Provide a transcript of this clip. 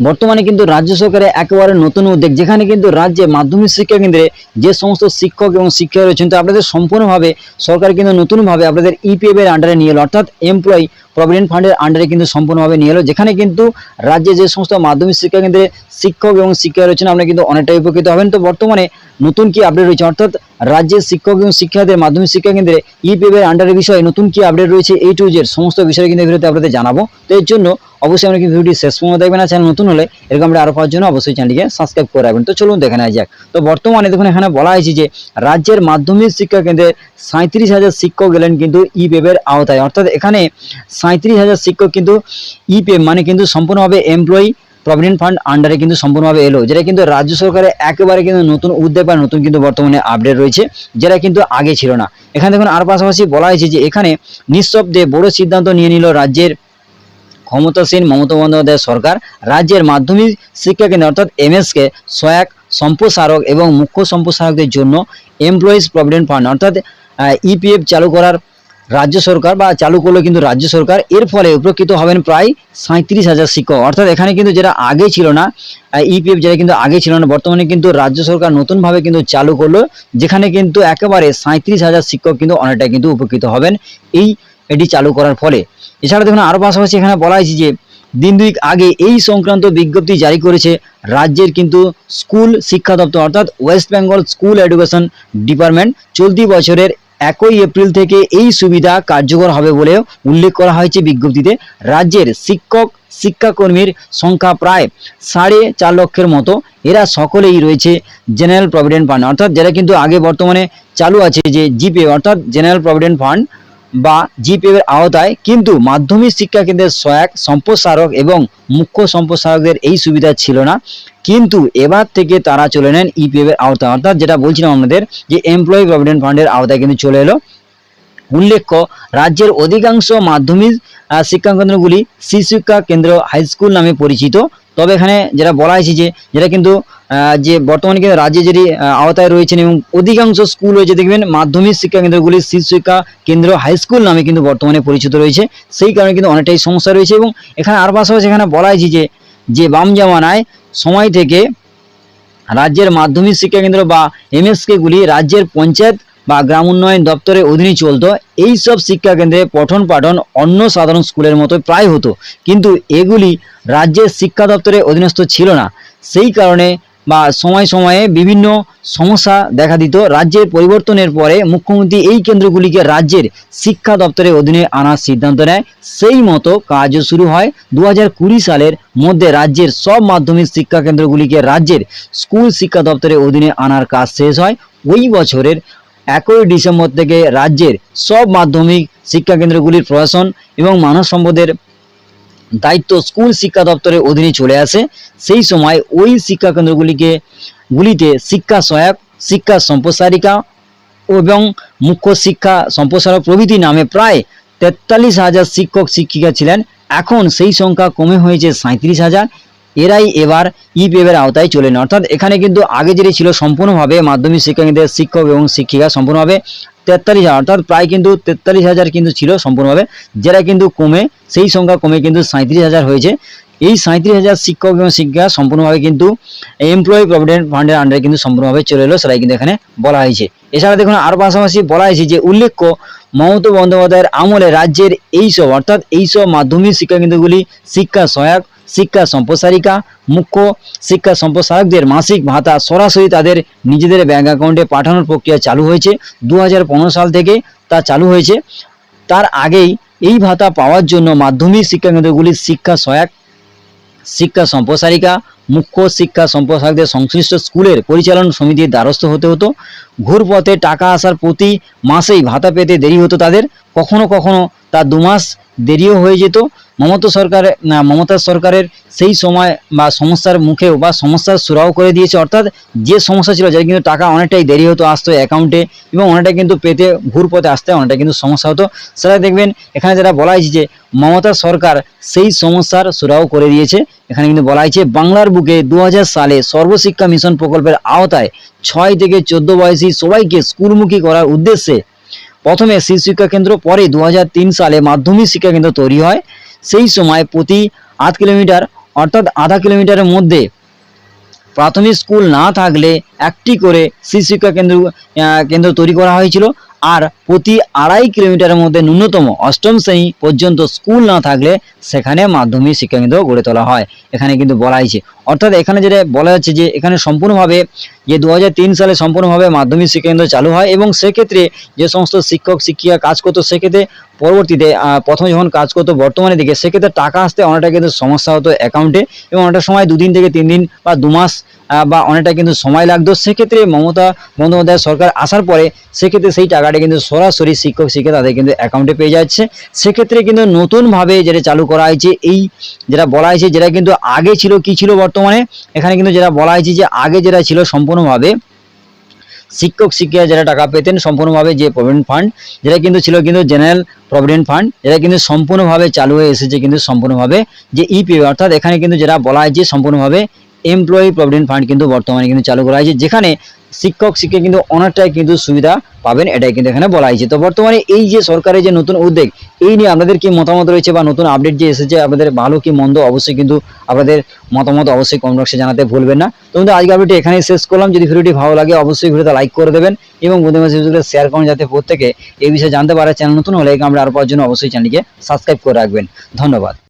বর্তমানে কিন্তু রাজ্য সরকারের একেবারে নতুন উদ্যোগ, যেখানে কিন্তু রাজ্যে মাধ্যমিক শিক্ষা কেন্দ্রে যে সমস্ত শিক্ষক এবং শিক্ষিকা রয়েছেন, তো আপনাদের সম্পূর্ণভাবে সরকার কিন্তু নতুনভাবে আপনাদের ইপিএফ এর আন্ডারে নিয়ে এলো। অর্থাৎ এমপ্লয়ি প্রভিডেন্ট ফান্ডের আন্ডারে কিন্তু সম্পূর্ণভাবে নিয়ে এলো, যেখানে কিন্তু রাজ্যে যে সমস্ত মাধ্যমিক শিক্ষা কেন্দ্রে শিক্ষক এবং শিক্ষা রয়েছেন, আপনারা কিন্তু অনেকটাই উপকৃত হবেন। তো বর্তমানে নতুন কি আপডেট রয়েছে? অর্থাৎ রাজ্যের শিক্ষক এবং শিক্ষার্থীদের মাধ্যমিক শিক্ষা কেন্দ্রে ইপিএফ এর আন্ডারের বিষয়ে নতুন কি আপডেট রয়েছে? এই টু জের সমস্ত বিষয়ে কিন্তু ভিডিওতে আপনাদের জানাব। তো এর জন্য অবশ্যই আমরা কিন্তু ভিডিওটি শেষ পর্যন্ত দেখবেন আর চ্যানেল নতুন হলে এরকম আমরা আরও পাওয়ার জন্য অবশ্যই চ্যানেলটিকে সাবস্ক্রাইব করে রাখবেন। তো চলুন দেখে নেওয়া যাক। তো বর্তমানে দেখুন, এখানে বলা হয়েছে যে রাজ্যের মাধ্যমিক শিক্ষা কেন্দ্রে সাঁত্রিশ হাজার শিক্ষক গেলেন কিন্তু ইপিএফ এর আওতায়। অর্থাৎ এখানে সাঁত্রিশ হাজার শিক্ষক কিন্তু ইপিএফ মানে কিন্তু সম্পূর্ণভাবে এমপ্লয়ি প্রভিডেন্ট ফান্ড আন্ডারে কিন্তু সম্পূর্ণভাবে এলো, যেটা কিন্তু রাজ্য সরকারের একেবারে কিন্তু নতুন উদ্যোগ বা নতুন কিন্তু বর্তমানে আপডেট রয়েছে, যেটা কিন্তু আগে ছিল না। এখানে দেখুন আর পাশাপাশি বলা হয়েছে যে এখানে নিঃশব্দে বড় সিদ্ধান্ত নিয়ে নিল রাজ্যের ক্ষমতাসীন মমতা বন্দ্যোপাধ্যায় সরকার। রাজ্যের মাধ্যমিক শিক্ষা কেন্দ্র অর্থাৎ এমএসকে সহায়ক সম্প্রসারক এবং মুখ্য সম্প্রসারকদের জন্য এমপ্লয়িজ প্রভিডেন্ট ফান্ড অর্থাৎ ইপিএফ চালু করার রাজ্য সরকার বা চালু করল কিন্তু রাজ্য সরকার এর ফলে উপকৃত হবেন প্রায় সাঁত্রিশ হাজার শিক্ষক। অর্থাৎ এখানে কিন্তু যেটা আগে ছিল না ইপিএফ যেটা কিন্তু আগে ছিল না, বর্তমানে কিন্তু রাজ্য সরকার নতুনভাবে কিন্তু চালু করল, যেখানে কিন্তু একেবারে সাঁত্রিশ হাজার শিক্ষক কিন্তু অনেকটা কিন্তু উপকৃত হবেন এই, এটি চালু করার ফলে। এছাড়া দেখুন আরও পাশাপাশি এখানে বলা হয়েছে যে, দিন দুই আগে এই সংক্রান্ত বিজ্ঞপ্তি জারি করেছে রাজ্যের কিন্তু স্কুল শিক্ষা দপ্তর, অর্থাৎ West Bengal school education department. চলতি বছরের একই এপ্রিল থেকে এই সুবিধা কার্যকর হবে বলেও উল্লেখ করা হয়েছে বিজ্ঞপ্তিতে। রাজ্যের শিক্ষক, শিক্ষাকর্মীর সংখ্যা প্রায় সাড়ে চার লক্ষের মতো। এরা সকলেই রয়েছে জেনারেল প্রভিডেন্ট ফান্ড। অর্থাৎ যারা কিন্তু আগে বর্তমানে চালু আছে যে জিপে, অর্থাৎ জেনারেল প্রভিডেন্ট ফান্ড বা জিপিএফ এর আওতায়, কিন্তু মাধ্যমিক শিক্ষা কেন্দ্রের সহায়ক, সম্প্রসারক এবং মুখ্য সম্প্রসারকদের এই সুবিধা ছিল না। কিন্তু এবার থেকে তারা চলে নেন ইপিএফ এর আওতায়। অর্থাৎ যেটা বলছিলাম আমাদের যে এমপ্লয়ি প্রভিডেন্ট ফান্ডের আওতায় কিন্তু চলে এলো। উল্লেখ্য, রাজ্যের অধিকাংশ মাধ্যমিক শিক্ষা কেন্দ্রগুলি শিক্ষা কেন্দ্র হাই স্কুল নামে পরিচিত। তবে এখানে যেটা বলা হয়েছে যে, যেটা কিন্তু যে বর্তমানে কিন্তু রাজ্যে যেটি আওতায় রয়েছেন এবং অধিকাংশ স্কুল রয়েছে, দেখবেন মাধ্যমিক শিক্ষা কেন্দ্রগুলি শিক্ষা কেন্দ্র হাই স্কুল নামে কিন্তু বর্তমানে পরিচিত রয়েছে। সেই কারণে কিন্তু অনেকটাই সমস্যা রয়েছে এবং এখানে আর পাশাপাশি এখানে বলা হয়েছে যে যে বাম জামানায় সময় থেকে রাজ্যের মাধ্যমিক শিক্ষা কেন্দ্র বা এমএসকে গুলি রাজ্যের পঞ্চায়েত বা গ্রাম উন্নয়ন দপ্তরের অধীনে চলতো, এই সব শিক্ষা কেন্দ্রে পঠন পাঠন অন্য সাধারণ স্কুলের মতো প্রায় হতো। কিন্তু এগুলি রাজ্যের শিক্ষা দপ্তরের অধীনস্থ ছিল না। সেই কারণে বা সময় সময়ে বিভিন্ন সমস্যা দেখা দিত। রাজ্যের পরিবর্তনের পরে মুখ্যমন্ত্রী এই কেন্দ্রগুলিকে রাজ্যের শিক্ষা দপ্তরের অধীনে আনার সিদ্ধান্ত নেয়। সেই মতো কাজও শুরু হয়। দু সালের মধ্যে রাজ্যের সব মাধ্যমিক শিক্ষা কেন্দ্রগুলিকে রাজ্যের স্কুল শিক্ষা দপ্তরের অধীনে আনার কাজ শেষ হয়। ওই বছরের একই ডিসেম্বর থেকে রাজ্যের সব মাধ্যমিক শিক্ষা কেন্দ্রগুলির প্রশাসন এবং মানব সম্পদের দায়িত্ব স্কুল শিক্ষা দপ্তরের অধীনে চলে আসে। সেই সময় ওই শিক্ষা কেন্দ্রগুলিকে, গুলিতে শিক্ষা সহায়ক, শিক্ষা সম্প্রসারিকা এবং মুখ্য শিক্ষা সম্প্রসারক প্রভৃতি নামে প্রায় তেতাল্লিশ হাজার শিক্ষক শিক্ষিকা ছিলেন। এখন সেই সংখ্যা কমে হয়েছে সাঁত্রিশ হাজার। এরাই এবার এর আওতায় চলে না অর্থাৎ এখানে কিন্তু আগে যেটি ছিল সম্পূর্ণভাবে মাধ্যমিক শিক্ষা কেন্দ্রের শিক্ষক এবং শিক্ষিকা সম্পূর্ণভাবে তেতাল্লিশ হাজার, অর্থাৎ প্রায় কিন্তু তেতাল্লিশ হাজার কিন্তু ছিল সম্পূর্ণভাবে, যেটা কিন্তু কমে, সেই সংখ্যা কমে কিন্তু সাঁত্রিশ হাজার হয়েছে। এই সাঁত্রিশ হাজার শিক্ষক এবং শিক্ষিকা সম্পূর্ণভাবে কিন্তু এমপ্লয়ি প্রভিডেন্ট ফান্ডের আন্ডারে কিন্তু সম্পূর্ণভাবে চলে এলো, সেটাই কিন্তু এখানে বলা হয়েছে। এছাড়া দেখুন, আর পাশাপাশি বলা হয়েছে যে উল্লেখ্য মমতা বন্দ্যোপাধ্যায়ের আমলে রাজ্যের এইসব, অর্থাৎ এইসব মাধ্যমিক শিক্ষা কেন্দ্রগুলি শিক্ষা সহায়ক, শিক্ষা সম্প্রসারিকা, মুখ্য শিক্ষা সম্প্রসারকদের মাসিক ভাতা সরাসরি তাদের নিজেদের ব্যাঙ্ক অ্যাকাউন্টে পাঠানোর প্রক্রিয়া চালু হয়েছে। দু হাজার পনেরো সাল থেকে তা চালু হয়েছে। তার আগেই এই ভাতা পাওয়ার জন্য মাধ্যমিক শিক্ষা কেন্দ্রগুলির শিক্ষা সহায়ক শিক্ষা সম্প্রসারিকা, মুখ্য শিক্ষা সম্প্রসারকদের সংশ্লিষ্ট স্কুলের পরিচালন সমিতির দ্বারস্থ হতে হতো। ঘুরপথে টাকা আসার প্রতি মাসেই ভাতা পেতে দেরি হতো তাদের। কখনো কখনো তা দু মাস দেরিও হয়ে যেত। মমতা সরকার মমতা সরকারের সেই সময় বা সমস্যার মুখেও বা সমস্যার সুরাও করে দিয়েছে। অর্থাৎ যে সমস্যা ছিল, যার কিন্তু টাকা অনেকটাই দেরি হতো আসতো অ্যাকাউন্টে এবং অনেকটা কিন্তু পেতে ঘুরপথে আসতে, অনেকটা কিন্তু সমস্যা হতো। সেটা দেখবেন, এখানে যেটা বলা হয়েছে যে মমতা সরকার সেই সমস্যার সুরাও করে দিয়েছে। এখানে কিন্তু বলা হয়েছে, বাংলার বুকে দু হাজার সালে সর্বশিক্ষা মিশন প্রকল্পের আওতায় ছয় থেকে চোদ্দ বয়সী সবাইকে স্কুলমুখী করার উদ্দেশ্যে প্রথমে শিশু শিক্ষা কেন্দ্র, পরে দু হাজার তিন সালে মাধ্যমিক শিক্ষা কেন্দ্র তৈরি হয়। সেই সময় প্রতি আধ কিলোমিটার, অর্থাৎ আধা কিলোমিটারের মধ্যে প্রাথমিক স্কুল না থাকলে একটি করে শিশু শিক্ষা কেন্দ্র কেন্দ্র তৈরি করা হয়েছিল। আর প্রতি আড়াই কিলোমিটারের মধ্যে ন্যূনতম অষ্টম শ্রেণি পর্যন্ত স্কুল না থাকলে সেখানে মাধ্যমিক শিক্ষা কেন্দ্র গড়ে তোলা হয়। এখানে কিন্তু বলা হয়েছে। অর্থাৎ এখানে যেটা বলা যাচ্ছে যে, এখানে সম্পূর্ণভাবে যে দু হাজার তিন সালে সম্পূর্ণভাবে মাধ্যমিক শিক্ষা কেন্দ্র চালু হয় এবং সেক্ষেত্রে যে সমস্ত শিক্ষক, শিক্ষিকা কাজ করতো, সেক্ষেত্রে পরবর্তীতে প্রথমে যখন কাজ করতো বর্তমানে দিকে, সেক্ষেত্রে টাকা আসতে অনেকটা কিন্তু সমস্যা হতো অ্যাকাউন্টে এবং অনেকটা সময় দুদিন থেকে তিন দিন বা দু মাস বা অনেকটা কিন্তু সময় লাগতো। সেক্ষেত্রে মমতা বন্দ্যোপাধ্যায় সরকার আসার পরে সেক্ষেত্রে সেই টাকাটা কিন্তু সরাসরি শিক্ষক শিক্ষিকা তাদের কিন্তু অ্যাকাউন্টে পেয়ে যাচ্ছে। সেক্ষেত্রে কিন্তু নতুনভাবে যেটা চালু করা হয়েছে, এই যেটা বলা হয়েছে, যেটা কিন্তু আগে ছিল, কি ছিল বর্তমানে? এখানে কিন্তু যেটা বলা হয়েছে যে আগে যেটা ছিল সম্পূর্ণভাবে শিক্ষক শিক্ষিকা যারা টাকা পেতেন, সম্পূর্ণভাবে যে প্রভিডেন্ট ফান্ড যেটা কিন্তু ছিল কিন্তু জেনারেল প্রভিডেন্ট ফান্ড যেটা কিন্তু সম্পূর্ণভাবে চালু হয়ে এসেছে কিন্তু সম্পূর্ণভাবে যে ইপি অর্থাৎ এখানে কিন্তু যেটা বলা হয়েছে সম্পূর্ণভাবে এমপ্লয়ি প্রভিডেন্ট ফান্ড কিন্তু বর্তমানে কিন্তু চালু করা হয়েছে, যেখানে শিক্ষক শিক্ষক কিন্তু অনেকটাই কিন্তু সুবিধা পাবেন, এটাই কিন্তু এখানে বলা হয়েছে। তো বর্তমানে এই যে সরকারের যে নতুন উদ্যোগ, এই নিয়ে আপনাদের কি মতামত রয়েছে বা নতুন আপডেট যে এসেছে, আপনাদের ভালো কি মন্দ, অবশ্যই কিন্তু আপনাদের মতামত অবশ্যই কমেন্ট বক্সে জানাতে ভুলবেন না। তো বন্ধু আজকে আপডেটটি এখানেই শেষ করলাম। যদি ভিডিওটি ভালো লাগে, অবশ্যই ভিডিওতে লাইক করে দেবেন এবং বন্ধু বান্ধবদের শেয়ার করুন, যাতে প্রত্যেকে এই বিষয়ে জানতে পারে। চ্যানেল নতুন হলে আমরা আরও পাওয়ার জন্য অবশ্যই চ্যানেলটিকে সাবস্ক্রাইব করে রাখবেন। ধন্যবাদ।